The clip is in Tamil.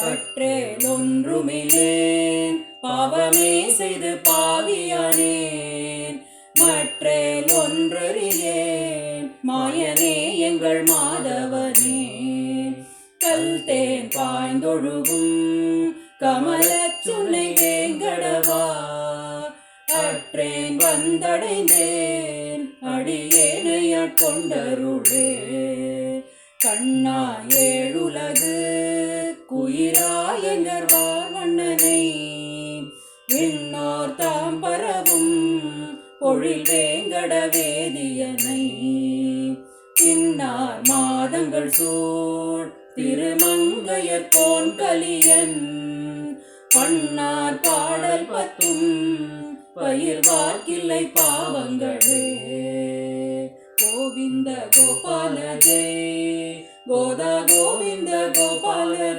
பற்றேல் ஒன்றுமில்லேன் பாவமே செய்து பாவியானேன். மற்றேல் ஒன்றறியேன் மாயனே எங்கள் மாதவனே. கல் தேன் பாய்ந்தொழுகும் கமல சுனை வேங்கடவா. அற்றேன் வந்தடைந்தேன் அடியேனை கொண்டருளே கண்ணா ஏழுலகு குயிராயங்கர் வார்வண்ணனை விண்ணோர் தாம் பரவும் பொழில் வேங்கட வேதியனை. பின்னார் மாதங்கள் சூழ் திருமங்கையர் போன் கலியன். பண்ணார் பாடல் பத்தும் பயிர் பயிர்வார்க்கில்லை பாவங்களே. கோவிந்த கோபால கோதா கோவிந்த கோபால